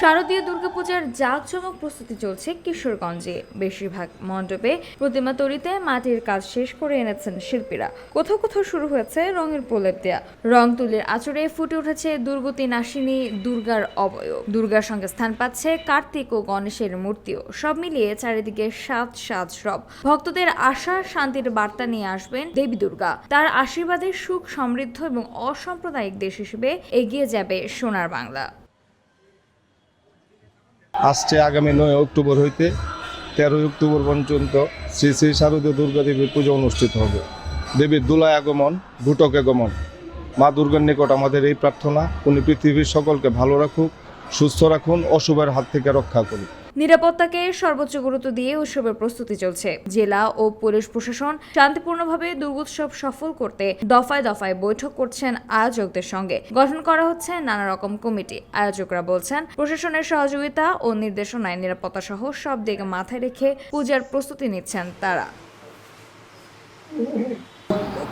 শারদীয় দুর্গাপূজার জাঁকজমক প্রস্তুতি চলছে কিশোরগঞ্জে। বেশিরভাগ মণ্ডপে প্রতিমা তৈরিতে মাটির কাজ শেষ করে এনেছেন শিল্পীরা। কোথাও কোথাও শুরু হয়েছে রঙের প্রলেপ দেয়া। রং তুলির আচরে ফুটে উঠেছে দুর্গতি নাশিনী দুর্গার অবয়ব। দুর্গার সঙ্গে স্থান পাচ্ছে কার্তিক ও গণেশের মূর্তিও। সব মিলিয়ে চারিদিকে সাত সাজ রব। ভক্তদের আশা, শান্তির বার্তা নিয়ে আসবেন দেবী দুর্গা। তার আশীর্বাদে সুখ সমৃদ্ধ এবং অসাম্প্রদায়িক দেশ হিসেবে এগিয়ে যাবে সোনার বাংলা। আসছে আগামী নয় অক্টোবর হইতে তেরোই অক্টোবর পর্যন্ত শ্রী শ্রী শারদীয় দুর্গা দেবীর পুজো অনুষ্ঠিত হবে। দেবীর দোলায় আগমন ভূটক গমন মা দুর্গার নিকট আমাদের এই প্রার্থনা, উনি পৃথিবীর সকলকে ভালো রাখুক, সুস্থ রাখুন, অশুভের হাত থেকে রক্ষা করুন নিরাপত্তাকে সর্বোচ্চ গুরুত্ব দিয়ে উৎসবের প্রস্তুতি চলছে। জেলা ও পুলিশ প্রশাসন শান্তিপূর্ণভাবে দুর্গোৎসব সফল করতে দফায় দফায় বৈঠক করছেন আয়োজকদের সঙ্গে। গঠন করা হচ্ছে নানা রকম কমিটি। আয়োজকরা বলছেন, প্রশাসনের সহযোগিতা ও নির্দেশনায় নিরাপত্তা সহ সব দিক মাথায় রেখে পূজার প্রস্তুতি নিচ্ছেন তারা।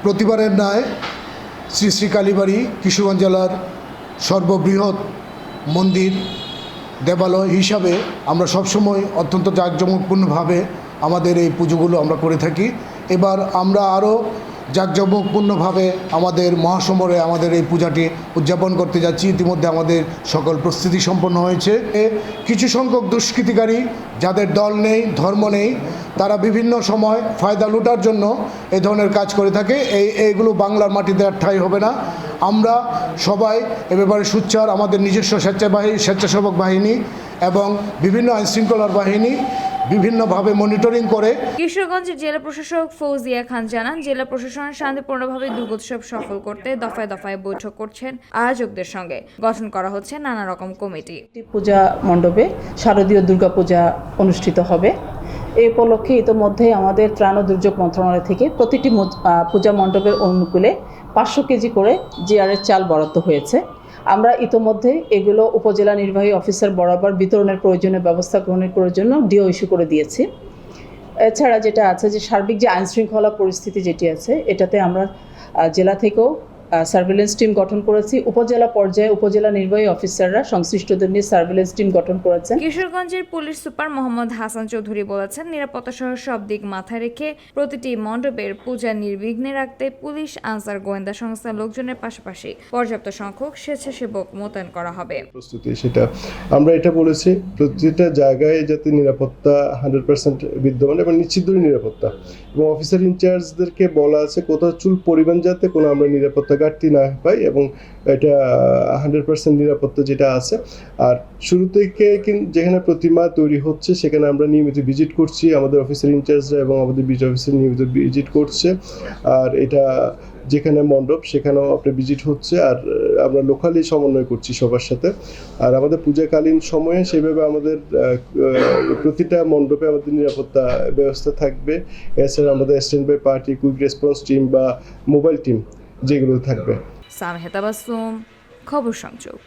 প্রতিবারের ন্যায় শ্রী শ্রী কালীবাড়ি কিশোরগঞ্জ জেলার সর্ববৃহৎ মন্দির দেবালয় হিসাবে আমরা সবসময় অত্যন্ত জাঁকজমকপূর্ণভাবে আমাদের এই পুজোগুলো আমরা করে থাকি। এবার আমরা আরও জাঁকজমকপূর্ণভাবে আমাদের মহাসমরে আমাদের এই পূজাটি উদযাপন করতে যাচ্ছি। ইতিমধ্যে আমাদের সকল প্রস্তুতি সম্পন্ন হয়েছে। এ কিছু সংখ্যক দুষ্কৃতিকারী যাদের দল নেই, ধর্ম নেই, তারা বিভিন্ন সময় ফায়দা লুটার জন্য এই ধরনের কাজ করে থাকে। এই, এইগুলো বাংলার মাটিতে আর ঠাঁই হবে না। আমরা সবাই এ ব্যাপারে সুচ্চার আমাদের নিজস্ব স্বেচ্ছাবাহী, স্বেচ্ছাসেবক বাহিনী এবং বিভিন্ন আইনশৃঙ্খলার বাহিনী বিভিন্নভাবে মনিটরিং করে। কিশোরগঞ্জ জেলা প্রশাসক ফৌজিয়া খান জানান জেলা প্রশাসন শান্তিপূর্ণভাবে দুর্গোৎসব সফল করতে দফায় দফায় বৈঠক করছেন আয়োজকদের সঙ্গে। গঠন করা হচ্ছে নানা রকম কমিটি। একটি পূজা মণ্ডপে শারদীয় দুর্গাপূজা অনুষ্ঠিত হবে। এই উপলক্ষে ইতোমধ্যে আমাদের ত্রাণ ও দুর্যোগ মন্ত্রণালয় থেকে প্রতিটি পূজা মণ্ডপের অনুকূলে পাঁচশো কেজি করে জিআরের চাল বরাদ্দ হয়েছে। আমরা ইতোমধ্যে এগুলো উপজেলা নির্বাহী অফিসার বরাবর বিতরণের প্রয়োজনীয় ব্যবস্থা গ্রহণের জন্য ডিও ইস্যু করে দিয়েছি। এছাড়া যেটা আছে যে সার্বিক যে আইনশৃঙ্খলা পরিস্থিতি যেটি আছে, এটাতে আমরা জেলা থেকেও সার্ভিলেন্স টিম গঠন করেছি। উপজেলা পর্যায়ে উপজেলা নির্বাহী অফিসাররা সংশ্লিষ্টদের নিয়ে সার্ভিলেন্স টিম গঠন করেছেন। কিশোরগঞ্জের পুলিশ সুপার মোহাম্মদ হাসান চৌধুরী বলেছেন নিরাপত্তা সহ সব দিক মাথায় রেখে প্রতিটি মণ্ডপের পূজা নির্বিঘ্নে রাখতে পুলিশ আনসার গোয়েন্দা সংস্থার লোকজনের পাশাপাশি পর্যাপ্ত সংখ্যক স্বেচ্ছাসেবক মোতায়েন করা হবে। প্রস্তুতি সেটা। আমরা এটা বলেছি প্রতিটা জায়গায় যাতে নিরাপত্তা হান্ড্রেড পার্সেন্ট বিদ্যমান এবং নিশ্চিত নিরাপত্তা। এবং অফিসার ইনচার্জদেরকে বলা আছে কোথাও চুল পরিমাণ যাতে কোনো আমরা নিরাপত্তা ঘাটতি না পাই এবং এটা হান্ড্রেড পার্সেন্ট নিরাপত্তা যেটা আছে। আর শুরু থেকে যেখানে প্রতিমা তৈরি হচ্ছে সেখানে আমরা নিয়মিত ভিজিট করছি। আমাদের অফিসার ইনচার্জরা এবং আমাদের বিজ অফিসার নিয়মিত ভিজিট করছে। আর এটা যেখানে মণ্ডপ, সেখানেও আপনার ভিজিট হচ্ছে আর আমরা লোকালি সমন্বয় করছি সবার সাথে। আর আমাদের পূজাকালীন সময়ে সেভাবে আমাদের প্রতিটা মণ্ডপে আমাদের নিরাপত্তা ব্যবস্থা থাকবে। এছাড়া আমাদের stand by party quick response team বা মোবাইল টিম যেগুলো থাকবে। খবর সংযোগ।